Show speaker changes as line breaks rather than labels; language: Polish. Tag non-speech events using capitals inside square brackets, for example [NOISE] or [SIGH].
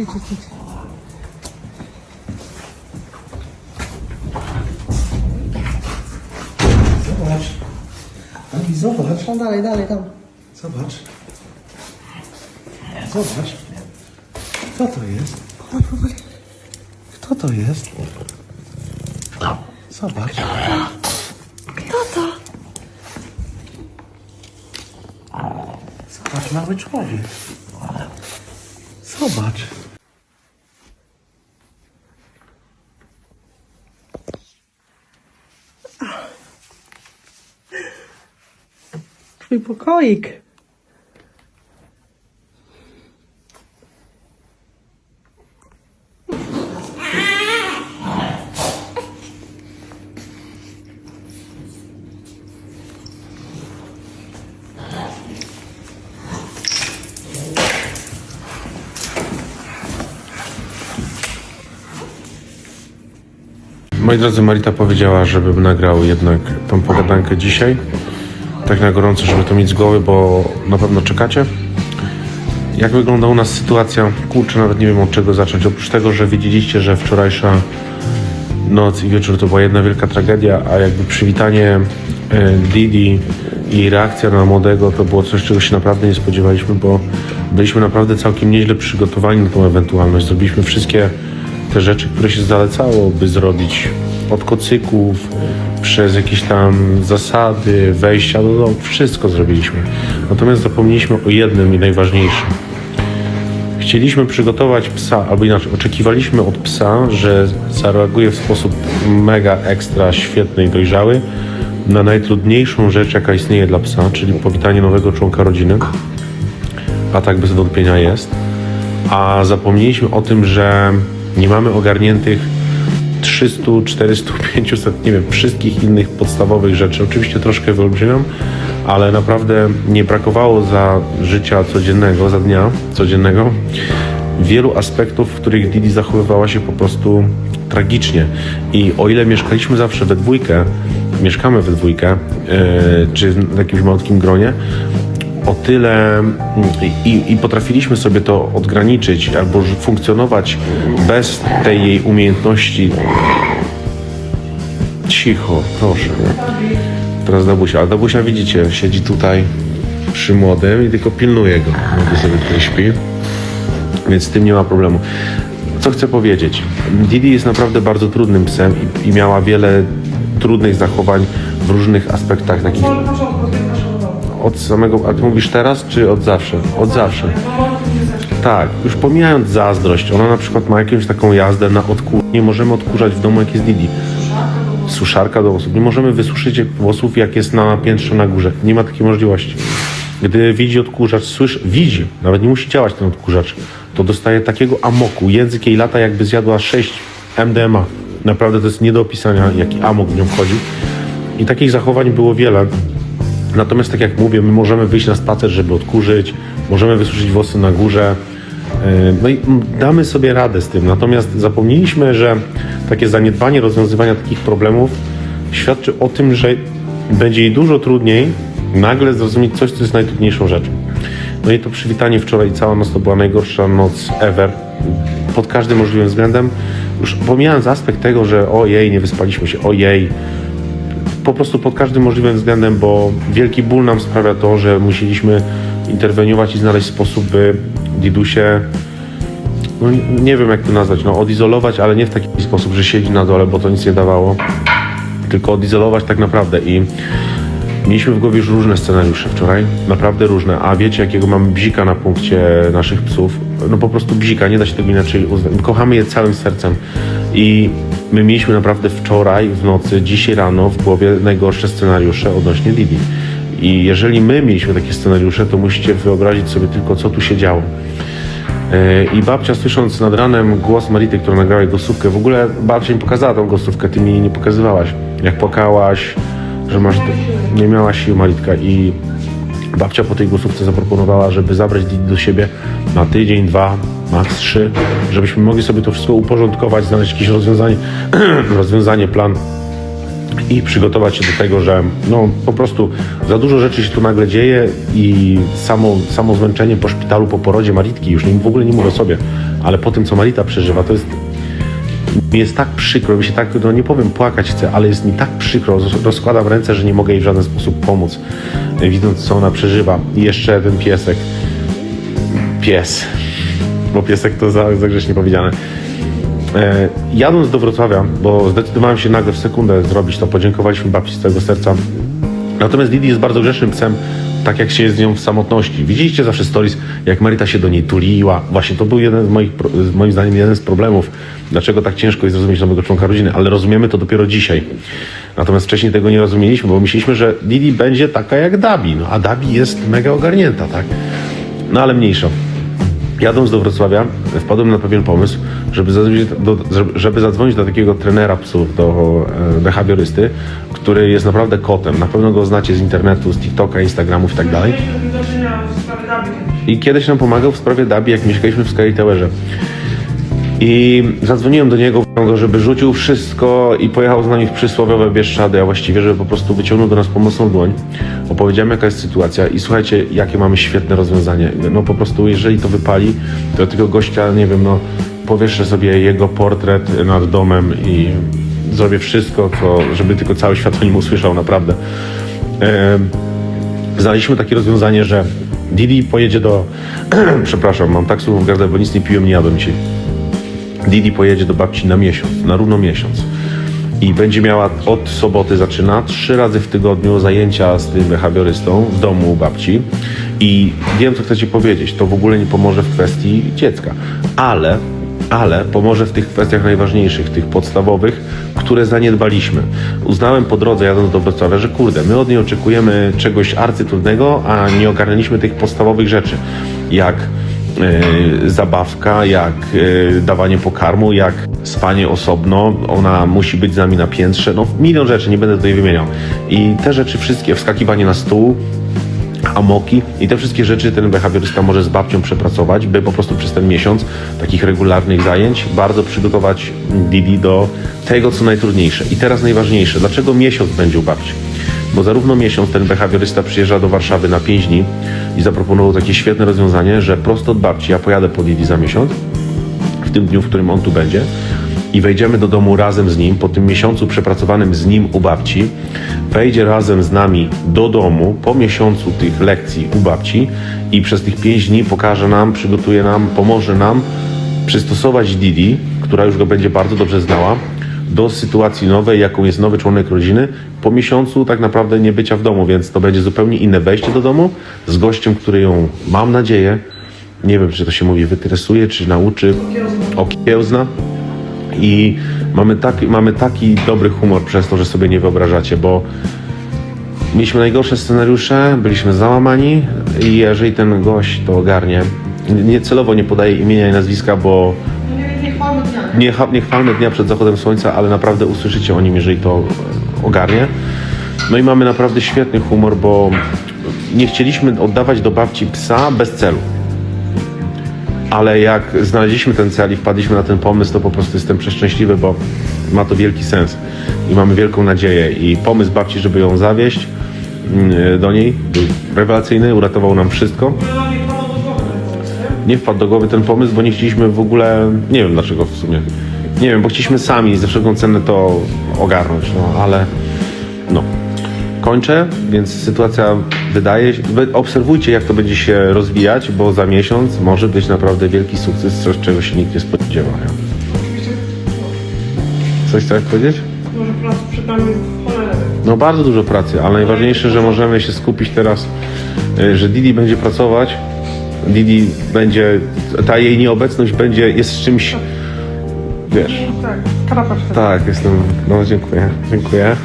idź, idź, idź.
Zobacz. Ani zobacz.
Tam dalej, dalej, tam.
Zobacz. Zobacz. Kto to jest? Kto to jest? Zobacz.
Kto to?
Zobacz, mały człowiek. Zobacz.
Twój pokoik.
Moi drodzy, Marita powiedziała, żebym nagrał jednak tą pogadankę dzisiaj. Tak na gorąco, żeby to mieć z głowy, bo na pewno czekacie. Jak wygląda u nas sytuacja? Kurczę, nawet nie wiem od czego zacząć. Oprócz tego, że wiedzieliście, że wczorajsza noc i wieczór to była jedna wielka tragedia, a jakby przywitanie e, Didi i reakcja na młodego to było coś, czego się naprawdę nie spodziewaliśmy, bo byliśmy naprawdę całkiem nieźle przygotowani na tą ewentualność. Zrobiliśmy wszystkie te rzeczy, które się zalecało, by zrobić od kocyków, przez jakieś tam zasady, wejścia do domu, wszystko zrobiliśmy. Natomiast zapomnieliśmy o jednym i najważniejszym. Chcieliśmy przygotować psa, albo inaczej, oczekiwaliśmy od psa, że zareaguje w sposób mega ekstra świetny i dojrzały na najtrudniejszą rzecz, jaka istnieje dla psa, czyli powitanie nowego członka rodziny. A tak bez wątpienia jest. A zapomnieliśmy o tym, że nie mamy ogarniętych 300, 400, 500, nie wiem, wszystkich innych podstawowych rzeczy. Oczywiście troszkę wyolbrzymiam, ale naprawdę nie brakowało za życia codziennego, za dnia codziennego wielu aspektów, w których Didi zachowywała się po prostu tragicznie. I o ile mieszkaliśmy zawsze we dwójkę, mieszkamy we dwójkę, yy, czy w jakimś malutkim gronie, o tyle mm, i, i potrafiliśmy sobie to odgraniczyć albo funkcjonować bez tej jej umiejętności. Cicho, proszę. Teraz Dabusia, ale Dabusia widzicie, siedzi tutaj przy młodym i tylko pilnuje go. Młody sobie tutaj śpi, więc z tym nie ma problemu. Co chcę powiedzieć? Didi jest naprawdę bardzo trudnym psem i, i miała wiele trudnych zachowań w różnych aspektach takich od samego, a ty mówisz teraz, czy od zawsze? Od zawsze. Tak, już pomijając zazdrość, ona na przykład ma jakąś taką jazdę na odkur... Nie możemy odkurzać w domu, jak jest Didi. Suszarka do włosów. Nie możemy wysuszyć włosów, jak jest na piętrze na górze. Nie ma takiej możliwości. Gdy widzi odkurzacz, słyszy, widzi, nawet nie musi działać ten odkurzacz, to dostaje takiego amoku. Język jej lata, jakby zjadła 6 MDMA. Naprawdę to jest nie do opisania, jaki amok w nią wchodzi. I takich zachowań było wiele. Natomiast tak jak mówię, my możemy wyjść na spacer, żeby odkurzyć, możemy wysuszyć włosy na górze. Yy, No i damy sobie radę z tym. Natomiast zapomnieliśmy, że takie zaniedbanie rozwiązywania takich problemów świadczy o tym, że będzie jej dużo trudniej nagle zrozumieć coś, co jest najtrudniejszą rzeczą. No i to przywitanie wczoraj cała noc to była najgorsza noc ever. Pod każdym możliwym względem. Już pomijając aspekt tego, że ojej, nie wyspaliśmy się, ojej, po prostu pod każdym możliwym względem, bo wielki ból nam sprawia to, że musieliśmy interweniować i znaleźć sposób, by Didusie, no nie- wiem jak to nazwać, no odizolować, ale nie w taki sposób, że siedzi na dole, bo to nic nie dawało, tylko odizolować tak naprawdę. I mieliśmy w głowie już różne scenariusze wczoraj, naprawdę różne, a wiecie jakiego mamy bzika na punkcie naszych psów, no po prostu bzika, nie da się tego inaczej uznać, kochamy je całym sercem. I my mieliśmy naprawdę wczoraj w nocy, dzisiaj rano w głowie najgorsze scenariusze odnośnie Didi. I jeżeli my mieliśmy takie scenariusze, to musicie wyobrazić sobie tylko, co tu się działo. E, I babcia słysząc nad ranem głos Marity, która nagrała jej głosówkę, w ogóle babcia mi pokazała tą głosówkę, ty mi jej nie pokazywałaś. Jak płakałaś, że masz, nie miałaś sił Maritka i babcia po tej głosówce zaproponowała, żeby zabrać Didi do siebie na tydzień, dwa, maks trzy, żebyśmy mogli sobie to wszystko uporządkować, znaleźć jakieś rozwiązanie, [CLEARS THROAT] rozwiązanie, plan i przygotować się do tego, że no po prostu za dużo rzeczy się tu nagle dzieje i samo, samo zmęczenie po szpitalu, po porodzie Maritki, już nie, w ogóle nie mówię o sobie, ale po tym, co Marita przeżywa, to jest mi jest tak przykro, mi się tak, no nie powiem płakać chcę, ale jest mi tak przykro, roz- rozkładam ręce, że nie mogę jej w żaden sposób pomóc, widząc co ona przeżywa. I jeszcze ten piesek, pies, bo piesek to za, za grzecznie powiedziane. E, jadąc do Wrocławia, bo zdecydowałem się nagle w sekundę zrobić to, podziękowaliśmy babci z całego serca. Natomiast Didi jest bardzo grzecznym psem, tak jak się jest z nią w samotności. Widzieliście zawsze stories, jak Marita się do niej tuliła. Właśnie to był jeden z moich, moim zdaniem, jeden z problemów, dlaczego tak ciężko jest zrozumieć nowego członka rodziny, ale rozumiemy to dopiero dzisiaj. Natomiast wcześniej tego nie rozumieliśmy, bo myśleliśmy, że Didi będzie taka jak Dabi, no a Dabi jest mega ogarnięta, tak? No ale mniejsza. Jadąc do Wrocławia, wpadłem na pewien pomysł, żeby zadzwonić do, żeby zadzwonić do takiego trenera psów, do e, behawiorysty, który jest naprawdę kotem. Na pewno go znacie z internetu, z TikToka, Instagramów i tak dalej. I kiedyś nam pomagał w sprawie Dabi, jak mieszkaliśmy w Sky Towerze. I zadzwoniłem do niego, go, żeby rzucił wszystko i pojechał z nami w przysłowiowe Bieszczady, a właściwie, żeby po prostu wyciągnął do nas pomocną dłoń. Opowiedziałem, jaka jest sytuacja i słuchajcie, jakie mamy świetne rozwiązanie. No po prostu, jeżeli to wypali, to tylko gościa, nie wiem, no powieszę sobie jego portret nad domem i zrobię wszystko, co, żeby tylko cały świat o nim usłyszał, naprawdę. Em, znaleźliśmy takie rozwiązanie, że Didi pojedzie do... [CLEARS THROAT] Przepraszam, mam tak słów w gardle, bo nic nie piłem, nie jadłem dzisiaj. Didi pojedzie do babci na miesiąc, na równo miesiąc. I będzie miała od soboty zaczyna trzy razy w tygodniu zajęcia z tym behawiorystą w domu u babci. I wiem, co chcecie powiedzieć. To w ogóle nie pomoże w kwestii dziecka. Ale, ale pomoże w tych kwestiach najważniejszych, tych podstawowych, które zaniedbaliśmy. Uznałem po drodze, jadąc do Wrocławia, że kurde, my od niej oczekujemy czegoś arcytrudnego, a nie ogarnęliśmy tych podstawowych rzeczy. Jak e, zabawka, jak e, dawanie pokarmu, jak spanie osobno, ona musi być z nami na piętrze, no milion rzeczy, nie będę tutaj wymieniał. I te rzeczy wszystkie, wskakiwanie na stół, amoki i te wszystkie rzeczy ten behawiorysta może z babcią przepracować, by po prostu przez ten miesiąc takich regularnych zajęć bardzo przygotować Didi do tego, co najtrudniejsze. I teraz najważniejsze, dlaczego miesiąc będzie u babci? Bo zarówno miesiąc ten behawiorysta przyjeżdża do Warszawy na 5 dni i zaproponował takie świetne rozwiązanie, że prosto od babci, ja pojadę po Didi za miesiąc, w tym dniu, w którym on tu będzie i wejdziemy do domu razem z nim, po tym miesiącu przepracowanym z nim u babci, wejdzie razem z nami do domu po miesiącu tych lekcji u babci i przez tych pięć dni pokaże nam, przygotuje nam, pomoże nam przystosować Didi, która już go będzie bardzo dobrze znała, do sytuacji nowej, jaką jest nowy członek rodziny, po miesiącu tak naprawdę nie bycia w domu, więc to będzie zupełnie inne wejście do domu z gościem, który ją, mam nadzieję, nie wiem, czy to się mówi, wytresuje, czy nauczy, okiełzna. I mamy taki, mamy taki dobry humor przez to, że sobie nie wyobrażacie, bo mieliśmy najgorsze scenariusze, byliśmy załamani i jeżeli ten gość to ogarnie, nie celowo nie podaję imienia i nazwiska, bo
chwalmy dnia.
nie, cha- nie chwalmy dnia przed zachodem słońca, ale naprawdę usłyszycie o nim, jeżeli to e, ogarnie. No i mamy naprawdę świetny humor, bo nie chcieliśmy oddawać do babci psa bez celu. Ale jak znaleźliśmy ten cel i wpadliśmy na ten pomysł, to po prostu jestem przeszczęśliwy, bo ma to wielki sens i mamy wielką nadzieję. I pomysł babci, żeby ją zawieść mm, do niej, był rewelacyjny, uratował nam wszystko. Nie wpadł do głowy ten pomysł, bo nie chcieliśmy w ogóle, nie wiem dlaczego w sumie. Nie wiem, bo chcieliśmy sami za wszelką cenę to ogarnąć, no ale no. Kończę, więc sytuacja wydaje się. Obserwujcie, jak to będzie się rozwijać, bo za miesiąc może być naprawdę wielki sukces, czego się nikt nie spodziewa. Coś tak powiedzieć?
Może pracy przed nami cholerę.
No bardzo dużo pracy, ale najważniejsze, że możemy się skupić teraz, y, że Didi będzie pracować. Didi będzie, ta jej nieobecność będzie, jest czymś, wiesz,
Tak,
tak, jestem, no dziękuję, dziękuję.